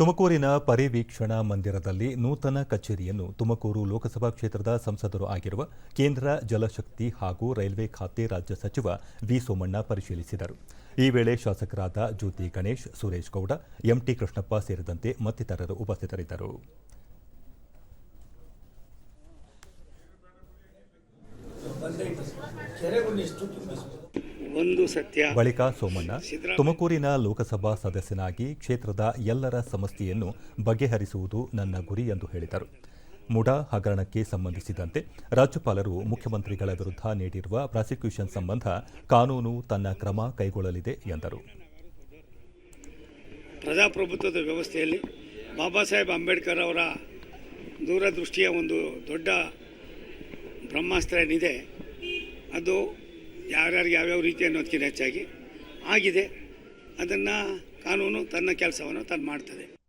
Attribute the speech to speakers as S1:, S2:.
S1: ತುಮಕೂರಿನ ಪರಿವೀಕ್ಷಣಾ ಮಂದಿರದಲ್ಲಿ ನೂತನ ಕಚೇರಿಯನ್ನು ತುಮಕೂರು ಲೋಕಸಭಾ ಕ್ಷೇತ್ರದ ಸಂಸದರು ಆಗಿರುವ ಕೇಂದ್ರ ಜಲಶಕ್ತಿ ಹಾಗೂ ರೈಲ್ವೆ ಖಾತೆ ರಾಜ್ಯ ಸಚಿವ ವಿ ಸೋಮಣ್ಣ ಪರಿಶೀಲಿಸಿದರು. ಈ ವೇಳೆ ಶಾಸಕರಾದ ಜ್ಯೋತಿ ಗಣೇಶ್, ಸುರೇಶ್ ಗೌಡ, ಎಂಟಿ ಕೃಷ್ಣಪ್ಪ ಸೇರಿದಂತೆ ಮತ್ತಿತರರು ಉಪಸ್ಥಿತರಿದ್ದರು.
S2: ಒಂದು ಸತ್ಯ.
S1: ಬಳಿಕ ಸೋಮಣ್ಣ ತುಮಕೂರಿನ ಲೋಕಸಭಾ ಸದಸ್ಯನಾಗಿ ಕ್ಷೇತ್ರದ ಎಲ್ಲರ ಸಮಸ್ಯೆಯನ್ನು ಬಗೆಹರಿಸುವುದು ನನ್ನ ಗುರಿ ಎಂದು ಹೇಳಿದರು. ಮುಡಾ ಹಗರಣಕ್ಕೆ ಸಂಬಂಧಿಸಿದಂತೆ ರಾಜ್ಯಪಾಲರು ಮುಖ್ಯಮಂತ್ರಿಗಳ ವಿರುದ್ಧ ನೀಡಿರುವ ಪ್ರಾಸಿಕ್ಯೂಷನ್ ಸಂಬಂಧ ಕಾನೂನು ತನ್ನ ಕ್ರಮ ಕೈಗೊಳ್ಳಲಿದೆ ಎಂದರು.
S2: ಪ್ರಜಾಪ್ರಭುತ್ವದ ವ್ಯವಸ್ಥೆಯಲ್ಲಿ ಬಾಬಾ ಸಾಹೇಬ್ ಅಂಬೇಡ್ಕರ್ ಅವರ ದೂರದೃಷ್ಟಿಯ ಒಂದು ದೊಡ್ಡ ಬ್ರಹ್ಮಾಸ್ತ್ರ ಏನಿದೆ ಅದು ಯಾರ್ಯಾರಿಗೆ ಯಾವ್ಯಾವ ರೀತಿ ಅನ್ನೋದಕ್ಕಿಂತ ಹೆಚ್ಚಾಗಿ ಆಗಿದೆ. ಅದನ್ನು ಕಾನೂನು ತನ್ನ ಕೆಲಸವನ್ನು ತಾನು ಮಾಡ್ತದೆ.